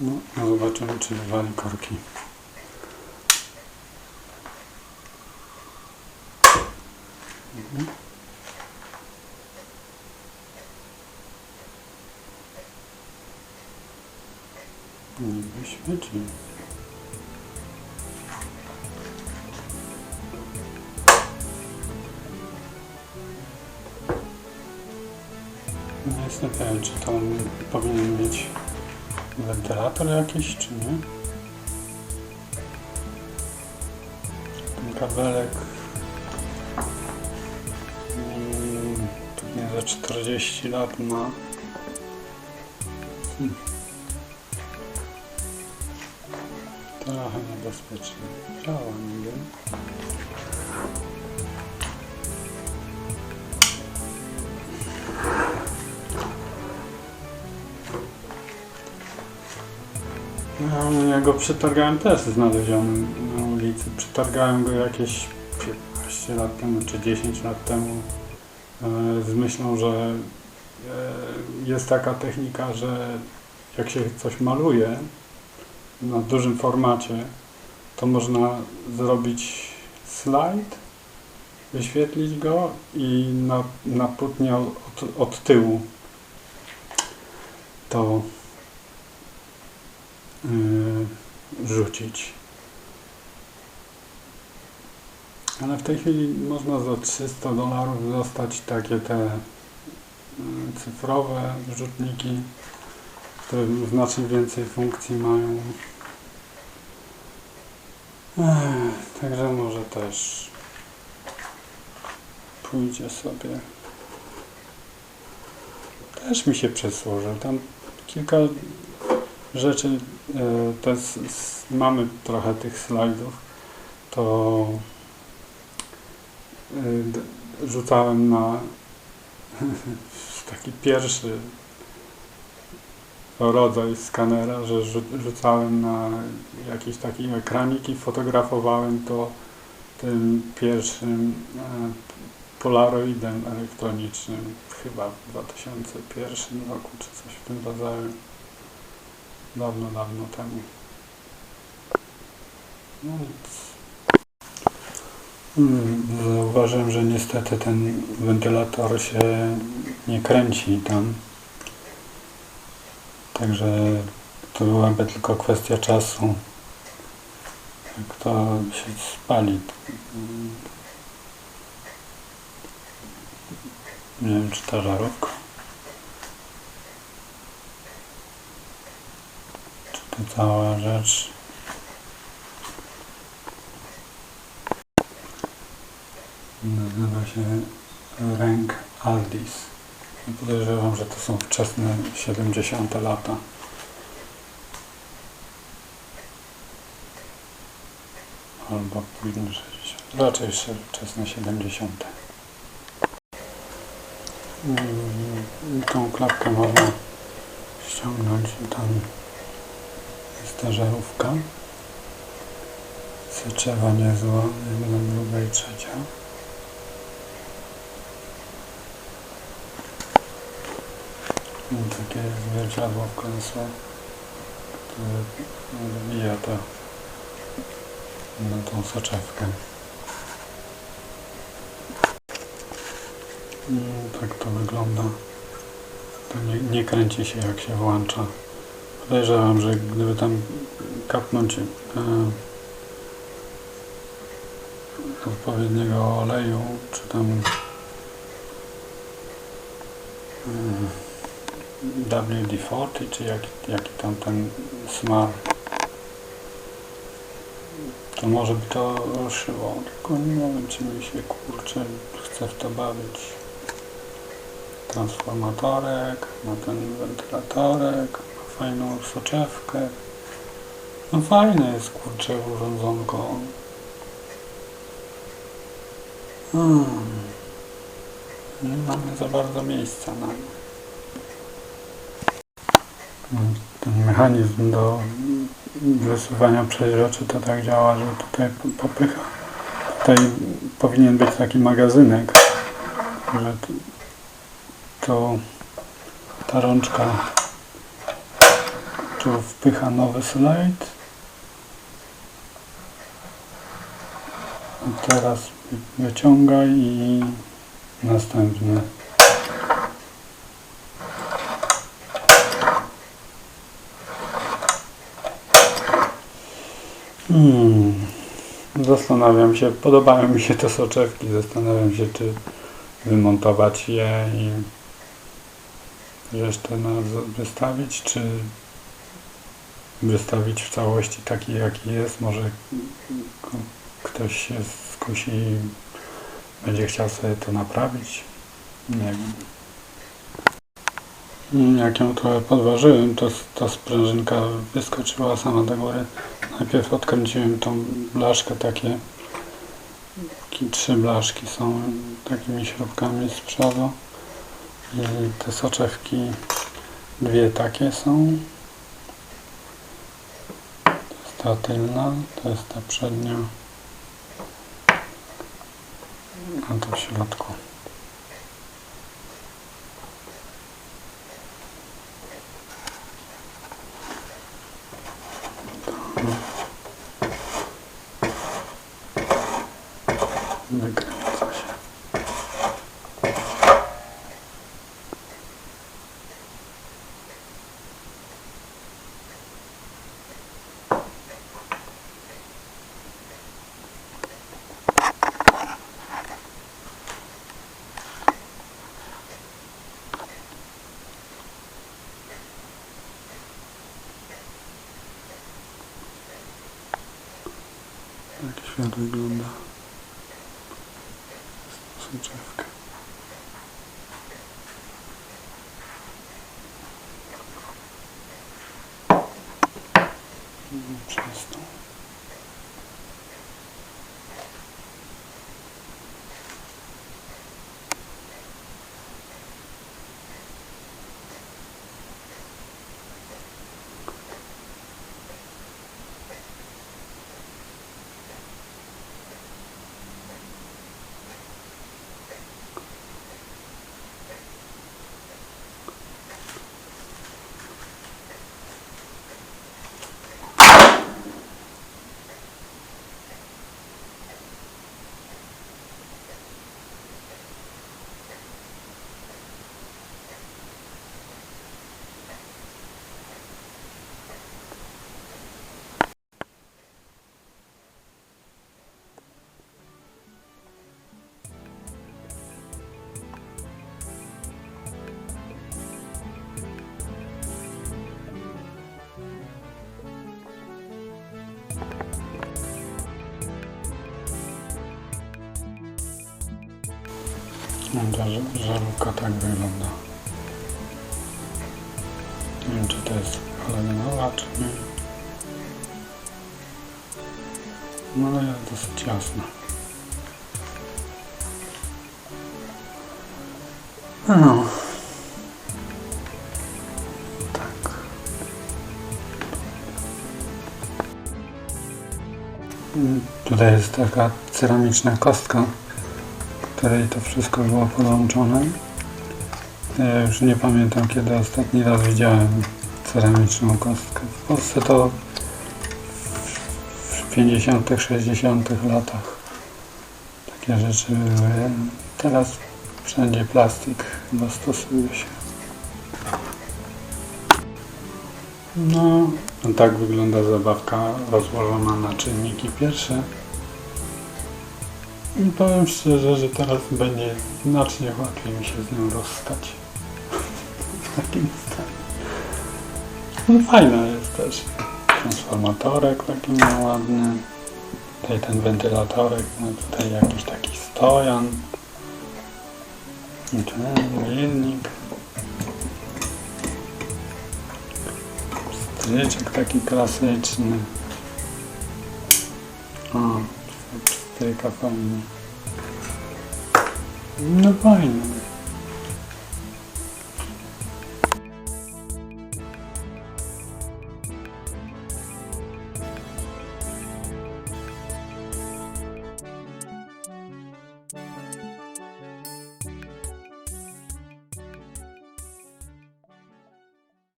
No, no zobaczymy, czy wywali korki. Mhm. Nie wyświeci. Nie jestem pewien, czy to powinien mieć wentylator jakiś, czy nie. Ten kabelek mm, pewnie za 40 lat ma. Hmm. Trochę niebezpiecznie. Działa niby. No, ja go przetargałem też znaleziony na ulicy. Przetargałem go jakieś 15 lat temu czy 10 lat temu e, z myślą, że e, jest taka technika, że jak się coś maluje na dużym formacie, to można zrobić slajd, wyświetlić go i na, na płótnie od, od tyłu to rzucić. Ale w tej chwili można za 300 dolarów dostać takie te yy, cyfrowe rzutniki, które znacznie więcej funkcji mają. Ech, także może też pójdzie sobie. Też mi się przysłużył. Tam kilka rzeczy, e, te s, s, mamy trochę tych slajdów, to e, rzucałem na taki pierwszy rodzaj skanera, że rzu- rzucałem na jakiś taki ekranik i fotografowałem to tym pierwszym e, polaroidem elektronicznym chyba w 2001 roku czy coś w tym rodzaju. Dawno, dawno temu. No. Mm, Zauważyłem, że niestety ten wentylator się nie kręci tam. Także to byłaby tylko kwestia czasu. Jak to się spali. Nie wiem, czy żarówka. Czy to cała rzecz. Nazywa się Ręk Aldis. Podejrzewam, że to są wczesne 70. lata. Albo późne 60. Raczej jeszcze wczesne 70. Mm, Tą klapkę można ściągnąć i tam jest ta żarówka. Syczewa niezła, jedna, druga i trzecia. I takie zwierciadło w końcu, które wbija to na tą soczewkę. Mm, Tak to wygląda. To nie, nie kręci się jak się włącza. Podejrzewam, że gdyby tam kapnąć e, odpowiedniego oleju, czy tam e, WD-40, czy jaki, jaki tam ten smar, to może by to ruszyło. Tylko nie wiem, czy mi się kurczę chce w to bawić transformatorek, ma ten wentylatorek, fajną soczewkę. No fajne jest kurczę urządzonko. Hmm. Nie mamy za bardzo miejsca na Ten mechanizm do wysuwania przeźroczy to tak działa, że tutaj popycha. Tutaj powinien być taki magazynek, że to ta rączka Tu wpycha nowy slajd. Teraz wyciągaj i następny. Hmm. Zastanawiam się, podobają mi się te soczewki, zastanawiam się, czy wymontować je i resztę na wystawić, czy wystawić w całości taki, jaki jest. Może ktoś się skusi i będzie chciał sobie to naprawić. Nie wiem. Jak ją trochę podważyłem, to ta sprężynka wyskoczyła sama do góry. Najpierw odkręciłem tą blaszkę. Takie trzy blaszki są takimi śrubkami z przodu. I te soczewki dwie takie są. Ta tylna, to jest ta przednia. A to w środku. Wykręca się. Tak świat wygląda. Soczewka. Przez ż- żarówka tak wygląda. Nie wiem, czy to jest halogenowa, czy nie. No ale jest dosyć jasna. No. Tak. Tutaj jest taka ceramiczna kostka której to wszystko było podłączone. Ja już nie pamiętam kiedy ostatni raz widziałem ceramiczną kostkę. W Polsce to w 50., 60. latach takie rzeczy były. Teraz wszędzie plastik chyba stosuje się. No tak wygląda zabawka rozłożona na czynniki pierwsze. I powiem szczerze, że teraz będzie znacznie łatwiej mi się z nią rozstać. w takim stanie. No fajna jest też. Transformatorek taki ma ładny. Tutaj ten wentylatorek, no tutaj jakiś taki stojan. I ten milnik. Stryczek taki klasyczny. O, ってるこに。みんなフイン